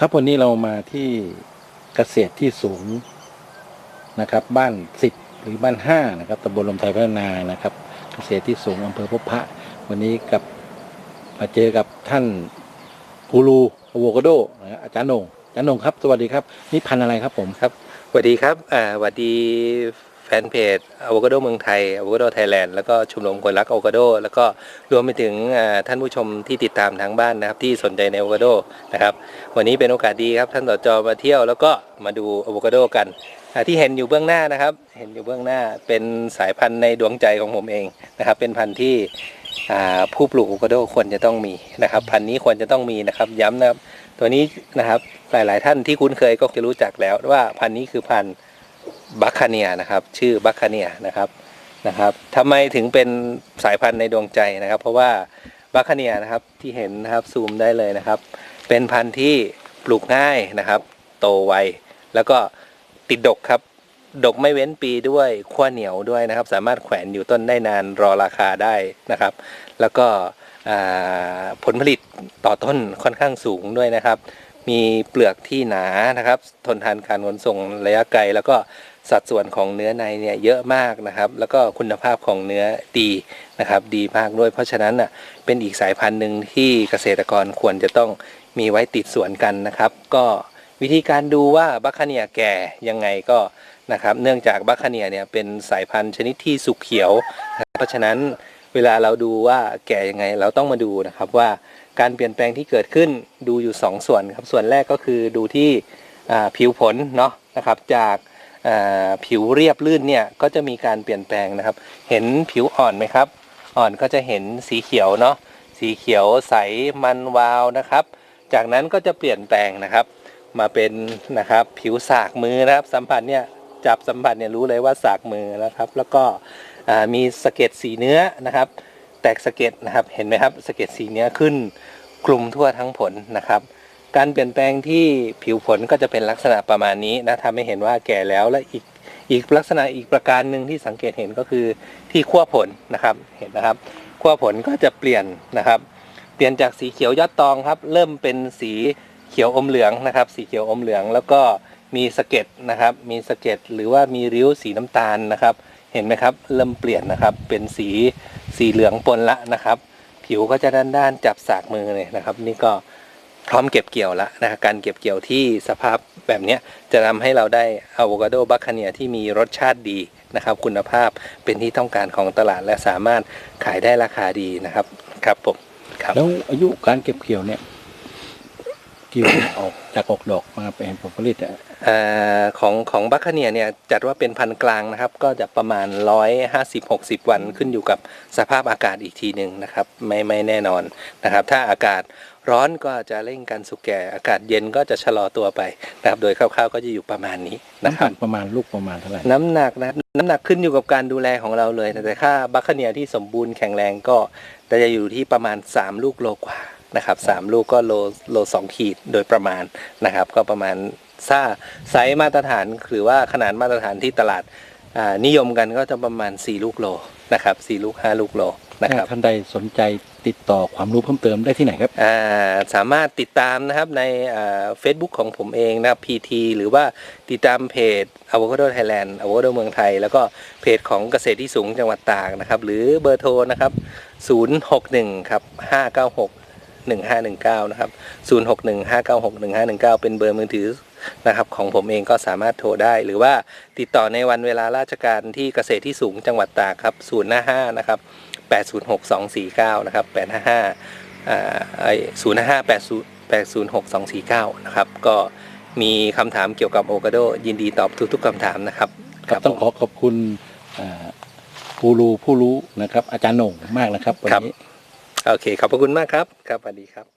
ครับวันนี้เรามาที่เกษตรที่สูงนะครับ บ้านสิบหรือบ้านห้านะครับตำบลลมไทยพัฒนานะครับ เกษตรที่สูงอำเภอพบพระ วันนี้กับมาเจอกับท่านกูรูอะโวคาโดนะอาจารย์นงอาจารย์นงครับ สวัสดีครับ นี่พันธุ์อะไรครับผมครับสวัสดีครับอ่าสวัสดี แฟนเพจอะโวคาโดเมืองไทยอะโวคาโดไทยแลนด์แล้วก็ชมรมคนรักอะโวคาโด แล้วก็รวมไปถึงท่านผู้ชมที่ติดตามทางบ้านนะครับ ที่สนใจในอะโวคาโดนะครับ วันนี้เป็นโอกาสดีครับ ท่านสจอมาเที่ยวแล้วก็มาดูอะโวคาโดกันที่เห็นอยู่เบื้องหน้านะครับ เห็นอยู่เบื้องหน้าเป็นสายพันธุ์ในดวงใจของผมเองนะครับ เป็นพันธุ์ที่ผู้ปลูกอะโวคาโดควรจะต้องมีนะครับ พันธุ์นี้ควรจะต้องมีนะครับย้ำนะครับ ตัวนี้นะครับหลาย ๆ ท่านที่คุ้นเคยก็จะรู้จักแล้วว่าพันธุ์นี้คือพันธุ์ บัคคาเนียนะครับ ชื่อบัคคาเนียนะครับนะครับทำไมถึงเป็นสายพันธุ์ในดวงใจนะครับ เพราะว่าบัคคาเนียนะครับที่เห็นนะครับซูมได้เลยนะครับ เป็นพันธุ์ที่ปลูกง่ายนะครับ โตไวแล้วก็ติดดกครับ ดกไม่เว้นปีด้วยขั้วเหนียวด้วยนะครับ สามารถแขวนอยู่ต้นได้นานรอราคาได้นะครับ แล้วก็ผลผลิตต่อต้นค่อนข้างสูงด้วยนะครับ มีเปลือกที่หนานะครับ ทนทานการขนส่งระยะไกลแล้วก็ สัดส่วนของเนื้อในเนี่ยเยอะมากนะครับ แล้วก็คุณภาพของเนื้อดีนะครับ ดีมากด้วย เพราะฉะนั้นน่ะเป็นอีกสายพันธุ์หนึ่งที่เกษตรกรควรจะต้องมีไว้ติดสวนกันนะครับ ก็วิธีการดูว่าบัคคเนียแก่ยังไงก็นะครับ เนื่องจากบัคคเนียเนี่ยเป็นสายพันธุ์ชนิดที่สุกเขียวนะเพราะฉะนั้นเวลาเราดูว่าแก่ยังไงเราต้องมาดูนะครับว่าการเปลี่ยนแปลงที่เกิดขึ้นดูอยู่ 2ส่วนครับส่วนแรกก็คือดูที่ผิวผลเนาะนะครับจาก ผิวเรียบลื่นเนี่ยก็จะมีการเปลี่ยนแปลงนะครับ เห็นผิวอ่อนไหมครับ อ่อนก็จะเห็นสีเขียวเนาะสีเขียวใสมันวาวนะครับ จากนั้นก็จะเปลี่ยนแปลงนะครับ มาเป็นนะครับผิวสากมือนะครับ สัมผัสเนี่ยจับสัมผัสเนี่ยรู้เลยว่าสากมือนะครับ แล้วก็มีสะเก็ดสีเนื้อนะครับ แตกสะเก็ดนะครับเห็นไหมครับสะเก็ดสีเนี้ยขึ้นคลุมทั่วทั้งผลนะครับ การเปลี่ยนแปลงที่ผิวผลก็จะเป็นลักษณะประมาณนี้นะทำให้เห็นว่าแก่แล้วและอีกอีกลักษณะอีกประการหนึ่งที่สังเกตเห็นก็คือที่ขั้วผลนะครับเห็นนะครับขั้วผลก็จะเปลี่ยนนะครับ เปลี่ยนจากสีเขียวยอดตองครับ เริ่มเป็นสีเขียวอมเหลืองนะครับ สีเขียวอมเหลืองแล้วก็มีสะเก็ดนะครับ มีสะเก็ดหรือว่ามีริ้วสีน้ำตาลนะครับ เห็นไหมครับ เริ่มเปลี่ยนนะครับ เป็นสีสีเหลืองปนละนะครับ ผิวก็จะด้านๆจับสากมือเลยนะครับ นี่ก็ พร้อมเก็บเกี่ยวแล้วนะครับการเก็บเกี่ยวที่สภาพแบบเนี้ยจะทำให้เราได้อะโวคาโดบัคคาเนียที่มีรสชาติดีนะครับ คุณภาพเป็นที่ต้องการของตลาดและสามารถขายได้ราคาดีนะครับครับผมครับแล้วอายุการเก็บเกี่ยวเนี่ยเกี่ยวออกจากออกดอกมาเป็นผลผลิตอะเอ่อของของบัคคาเนียเนี่ยจัดว่าเป็นพันธุ์กลางนะครับ ก็จะประมาณ 150-60 วันขึ้นอยู่กับสภาพอากาศอีกทีหนึ่งนะครับ ไม่ไม่แน่นอนนะครับ ถ้าอากาศ ร้อนก็จะเร่งการสุกแก่ อากาศเย็นก็จะชะลอตัวไปนะครับโดยคร่าวๆก็จะอยู่ประมาณนี้นะน้ำครัผับกประมาณลูกประมาณเท่าไหร่น้ำหนักนะน้ำหนักขึ้นอยู่กับการดูแลของเราเลยแต่ค่าบัคคาเนียที่สมบูรณ์แข็งแรงก็จะอยู่ที่ประมาณ 3 ลูกโลกว่านะครับสามลูกก็โลโลสองขีดโดยประมาณนะครับ ก็ประมาณซ่าไซส์มาตรฐานหรือว่าขนาดมาตรฐานที่ตลาดอ่านิยมกันก็จะประมาณ 4 ลูกโลนะครับ4ลูก 5 ลูกโล นะครับ ท่านใดสนใจติดต่อความรู้เพิ่มเติมได้ที่ไหนครับอ่าสามารถติดตามนะครับในเฟซบุ๊กของผมเองนะครับ PT หรือว่าติดตามเพจ Avocado Thailand Avocado เมืองไทย แล้วก็เพจของเกษตรที่สูงจังหวัดตากนะครับ หรือเบอร์โทรนะครับ 061ครับ596 1519นะครับ061 596 1519 เป็นเบอร์มือถือนะครับของผมเองก็สามารถโทรได้ หรือว่าติดต่อในวันเวลาราชการที่เกษตรที่สูงจังหวัดตากครับ055นะครับ 806249 นะครับ 855อ่าไอ้055 80 806249 นะครับ ก็มีคำถามเกี่ยวกับโอคาโด ยินดีตอบทุกๆคำถามนะครับครับต้องขอขอบคุณอ่าผู้รู้ผู้รู้นะครับ อาจารย์โหน่งมากนะครับวันครับนี้โอเค ขอบพระคุณมากครับ ครับสวัสดีครับ